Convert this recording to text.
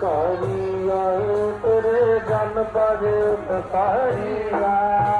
ਕਾਰੀਆ ਤੇਰੇ ਜਨ ਪਰ ਤਸਾਰੀਆ